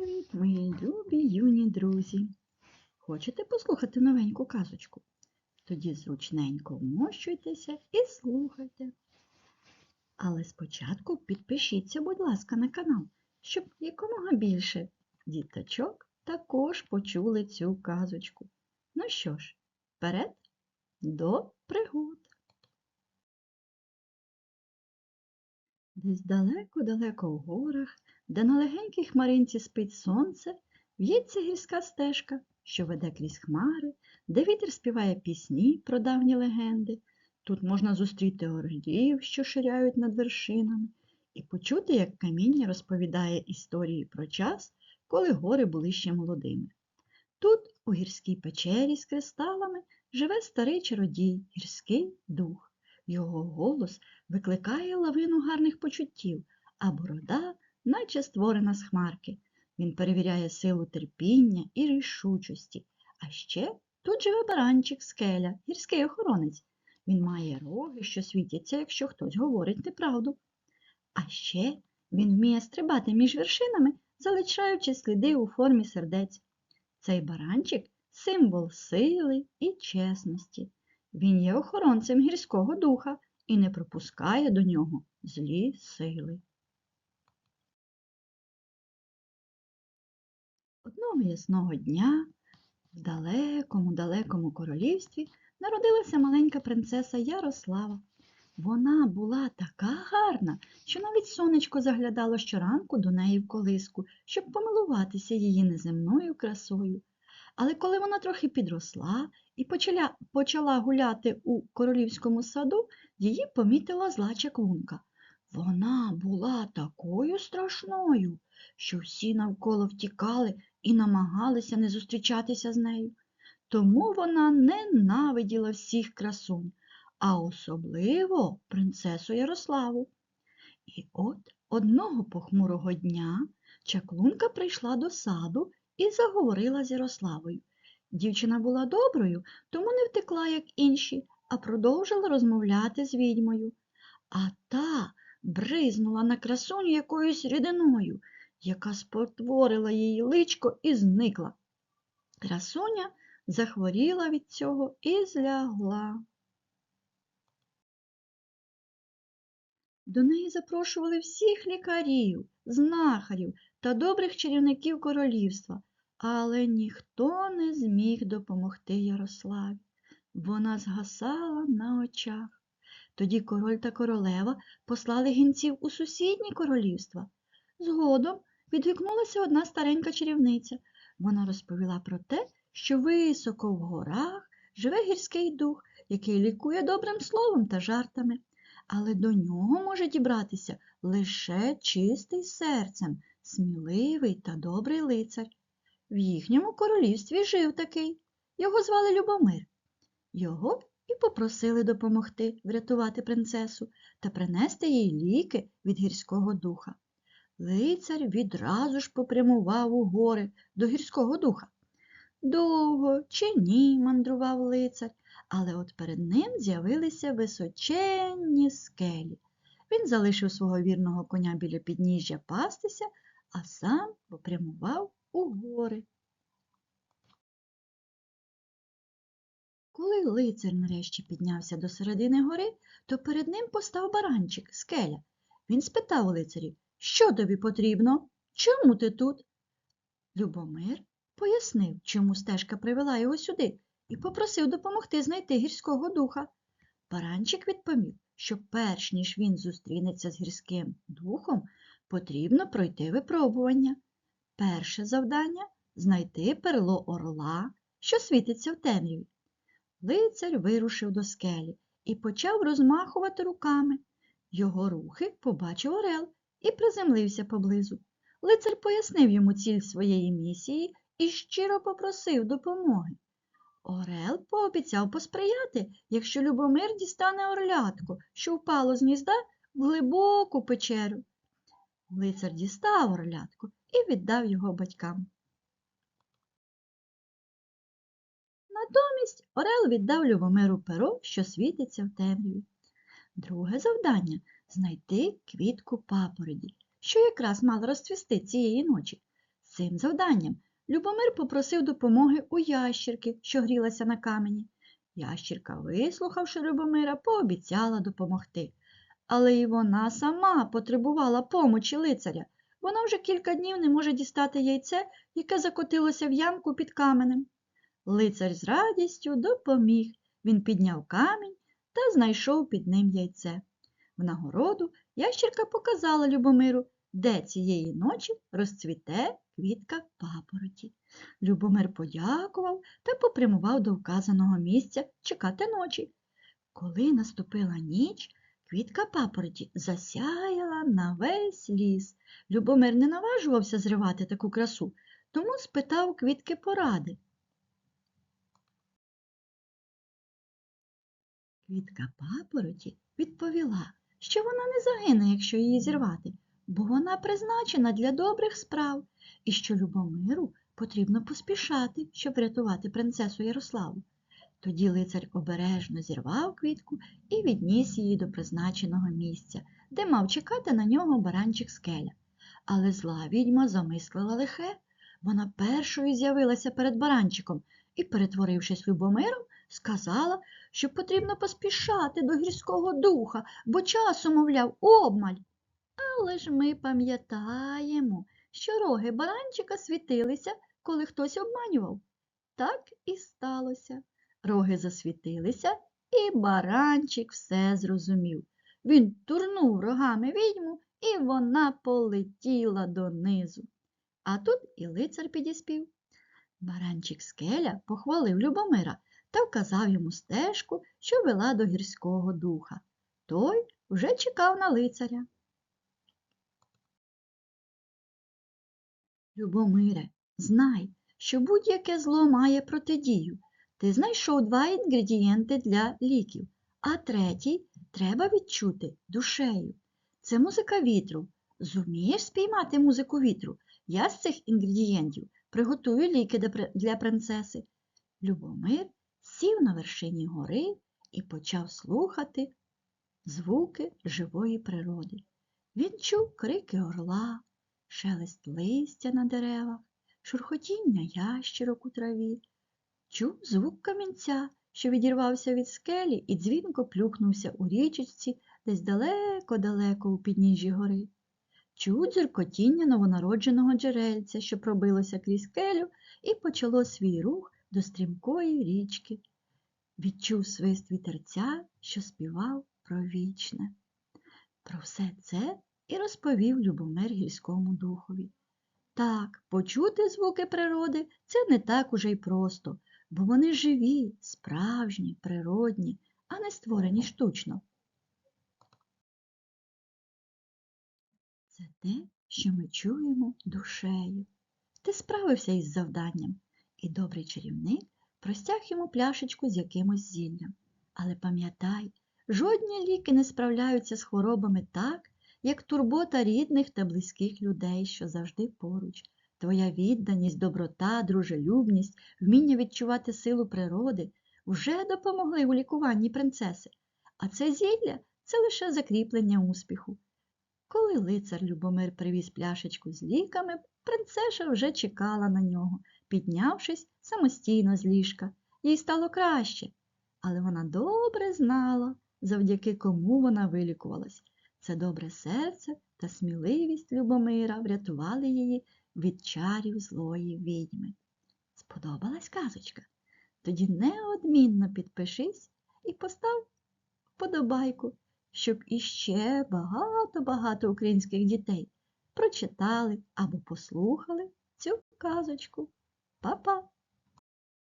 Привіт, мої любі юні друзі! Хочете послухати новеньку казочку? Тоді зручненько вмощуйтеся і слухайте. Але спочатку підпишіться, будь ласка, на канал, щоб якомога більше діточок також почули цю казочку. Ну що ж, вперед до пригод! Десь далеко-далеко в горах, де на легенькій хмаринці спить сонце, в'ється гірська стежка, що веде крізь хмари, де вітер співає пісні про давні легенди. Тут можна зустріти орлів, що ширяють над вершинами, і почути, як каміння розповідає історії про час, коли гори були ще молодими. Тут, у гірській печері з кристалами, живе старий чародій, гірський дух. Його голос викликає лавину гарних почуттів, а борода, наче створена з хмарки. Він перевіряє силу терпіння і рішучості. А ще тут живе баранчик скеля, гірський охоронець. Він має роги, що світяться, якщо хтось говорить неправду. А ще він вміє стрибати між вершинами, залишаючи сліди у формі сердець. Цей баранчик символ сили і чесності. Він є охоронцем гірського духа і не пропускає до нього злі сили. Одного ясного дня в далекому далекому королівстві народилася маленька принцеса Ярослава. Вона була така гарна, що навіть сонечко заглядало щоранку до неї в колиску, щоб помилуватися її неземною красою. Але коли вона трохи підросла і почала, почала гуляти у королівському саду, її помітила зла чаклунка. Вона була такою страшною, що всі навколо втікали і намагалися не зустрічатися з нею. Тому вона ненавиділа всіх красунь, а особливо принцесу Ярославу. І от одного похмурого дня чаклунка прийшла до саду і заговорила з Ярославою. Дівчина була доброю, тому не втекла, як інші, а продовжила розмовляти з відьмою. А та бризнула на красуню якоюсь рідиною, яка спотворила її личко і зникла. Красуня захворіла від цього і злягла. До неї запрошували всіх лікарів, знахарів та добрих чарівників королівства, але ніхто не зміг допомогти Ярославі. Вона згасала на очах. Тоді король та королева послали гінців у сусідні королівства. Згодом відгукнулася одна старенька чарівниця. Вона розповіла про те, що високо в горах живе гірський дух, який лікує добрим словом та жартами, але до нього може дібратися лише чистий серцем, сміливий та добрий лицар. В їхньому королівстві жив такий. Його звали Любомир. Його і попросили допомогти врятувати принцесу та принести їй ліки від гірського духа. Лицар відразу ж попрямував у гори до гірського духа. Довго чи ні мандрував лицар, але от перед ним з'явилися височенні скелі. Він залишив свого вірного коня біля підніжжя пастися, а сам попрямував у гори. Коли лицар нарешті піднявся до середини гори, то перед ним постав баранчик, скеля. Він спитав лицарів, що тобі потрібно? Чому ти тут? Любомир пояснив, чому стежка привела його сюди, і попросив допомогти знайти гірського духа. Баранчик відповів, що перш ніж він зустрінеться з гірським духом, потрібно пройти випробування. Перше завдання знайти перло орла, що світиться в темряві. Лицар вирушив до скелі і почав розмахувати руками. Його рухи побачив орел і приземлився поблизу. Лицар пояснив йому ціль своєї місії і щиро попросив допомоги. Орел пообіцяв посприяти, якщо Любомир дістане орлятко, що впало з гнізда в глибоку печеру. Лицар дістав орлятко і віддав його батькам. Натомість Орел віддав Любомиру перо, що світиться в темряві. Друге завдання знайти квітку папороді, що якраз мала розцвісти цієї ночі. цим завданням Любомир попросив допомоги у ящірки, що грілася на камені. Ящірка, вислухавши Любомира, пообіцяла допомогти. Але і вона сама потребувала помочі лицаря. Вона вже кілька днів не може дістати яйце, яке закотилося в ямку під каменем. Лицар з радістю допоміг. Він підняв камінь та знайшов під ним яйце. В нагороду ящірка показала Любомиру, де цієї ночі розцвіте квітка папороті. Любомир подякував та попрямував до вказаного місця чекати ночі. Коли наступила ніч, квітка папороті засяяла на весь ліс. Любомир не наважувався зривати таку красу, тому спитав квітки поради. Квітка папороті відповіла, що вона не загине, якщо її зірвати, бо вона призначена для добрих справ, і що Любомиру потрібно поспішати, щоб врятувати принцесу Ярославу. Тоді лицар обережно зірвав квітку і відніс її до призначеного місця, де мав чекати на нього баранчик скеля. Але зла відьма замислила лихе. Вона першою з'явилася перед баранчиком і, перетворившись Любомиром, сказала, що потрібно поспішати до гірського духа, бо часу, мовляв, обмаль. Але ж ми пам'ятаємо, що роги баранчика світилися, коли хтось обманював. Так і сталося. Роги засвітилися, і баранчик все зрозумів. Він турнув рогами відьму, і вона полетіла донизу. А тут і лицар підіспів. Баранчик скеля похвалив Любомира та вказав йому стежку, що вела до гірського духа. Той вже чекав на лицаря. Любомире, знай, що будь-яке зло має протидію. Ти знайшов два інгредієнти для ліків, а третій треба відчути душею. Це музика вітру. Зумієш спіймати музику вітру? Я з цих інгредієнтів приготую ліки для принцеси. Любомир сів на вершині гори і почав слухати звуки живої природи. Він чув крики орла, шелест листя на деревах, шурхотіння ящерок у траві, чув звук камінця, що відірвався від скелі і дзвінко плюхнувся у річечці десь далеко-далеко у підніжжі гори. Чув дзюркотіння новонародженого джерельця, що пробилося крізь скелю і почало свій рух до стрімкої річки. Відчув свист вітерця, що співав про вічне. Про все це і розповів Любомир гірському духові. Так, почути звуки природи це не так уже й просто, бо вони живі, справжні, природні, а не створені штучно. Це те, що ми чуємо душею. Ти справився із завданням, і добрий чарівник простяг йому пляшечку з якимось зіллям. Але пам'ятай, жодні ліки не справляються з хворобами так, як турбота рідних та близьких людей, що завжди поруч. Твоя відданість, доброта, дружелюбність, вміння відчувати силу природи вже допомогли у лікуванні принцеси, а це зілля це лише закріплення успіху. Коли лицар Любомир привіз пляшечку з ліками, принцеша вже чекала на нього, піднявшись самостійно з ліжка. Їй стало краще, але вона добре знала, завдяки кому вона вилікувалась. Це добре серце та сміливість Любомира врятували її від чарів злої відьми. Сподобалась казочка? Тоді неодмінно підпишись і постав вподобайку, щоб іще багато-багато українських дітей прочитали або послухали цю казочку. Па-па!